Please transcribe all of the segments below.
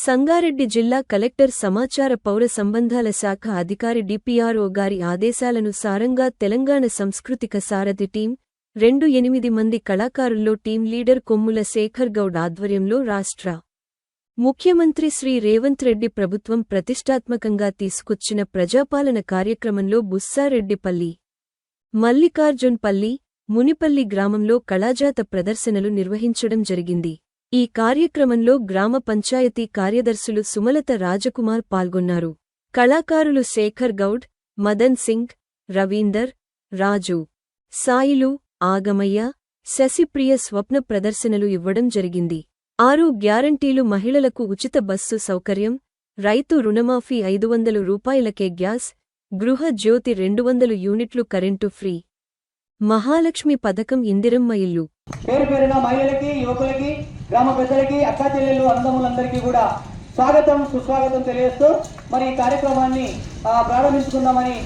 సంగారెడ్డి జిల్లా కలెక్టర్ సమాచార పౌర సంబంధాల శాఖ అధికారి డిపిఆర్ఓ గారి ఆదేశాలను సారంగా తెలంగాణ సంస్కృతిక సారథి టీం రెండు ఎనిమిది మంది కళాకారుల్లో టీం లీడర్ కొమ్ముల శేఖర్ గౌడ్ ఆధ్వర్యంలో రాష్ట్ర ముఖ్యమంత్రి శ్రీ రేవంత్ రెడ్డి ప్రభుత్వం ప్రతిష్టాత్మకంగా తీసుకొచ్చిన ప్రజాపాలన కార్యక్రమంలో బుస్సారెడ్డిపల్లి మల్లికార్జున్పల్లి మునిపల్లి గ్రామంలో కళాజాత ప్రదర్శనలు నిర్వహించడం జరిగింది. ఈ కార్యక్రమంలో గ్రామ పంచాయతీ కార్యదర్శులు సుమలత రాజకుమార్ పాల్గొన్నారు. కళాకారులు శేఖర్ గౌడ్ మదన్ సింగ్ రవీందర్ రాజు సాయిలు ఆగమయ్య శశిప్రియ స్వప్న ప్రదర్శనలు ఇవ్వడం జరిగింది. ఆరు గ్యారంటీలు మహిళలకు ఉచిత బస్సు సౌకర్యం రైతు రుణమాఫీ ఐదు వందలు రూపాయలకే గ్యాస్ గృహ జ్యోతి రెండు వందలు యూనిట్లు కరెంటు ఫ్రీ. మహాలక్ష్మి పథకం ఇందిరమ్మ ఇల్లు. పేరు పేరున మహిళలకి యువకులకి గ్రామ పెద్దలకి అక్కా చెల్లెళ్ళు అందములందరికీ కూడా స్వాగతం సుస్వాగతం తెలియజేస్తూ మరి ఈ కార్యక్రమాన్ని ప్రారంభించుకుందామని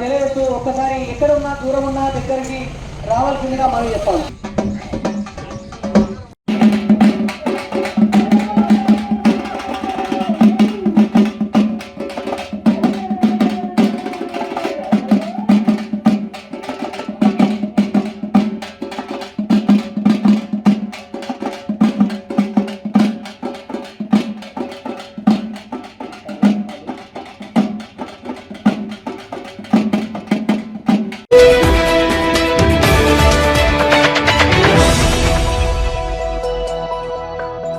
తెలియజేస్తూ ఒక్కసారి ఎక్కడ ఉన్నా దూరం ఉన్నా దగ్గరికి రావాల్సిందిగా మనం చెప్పాలి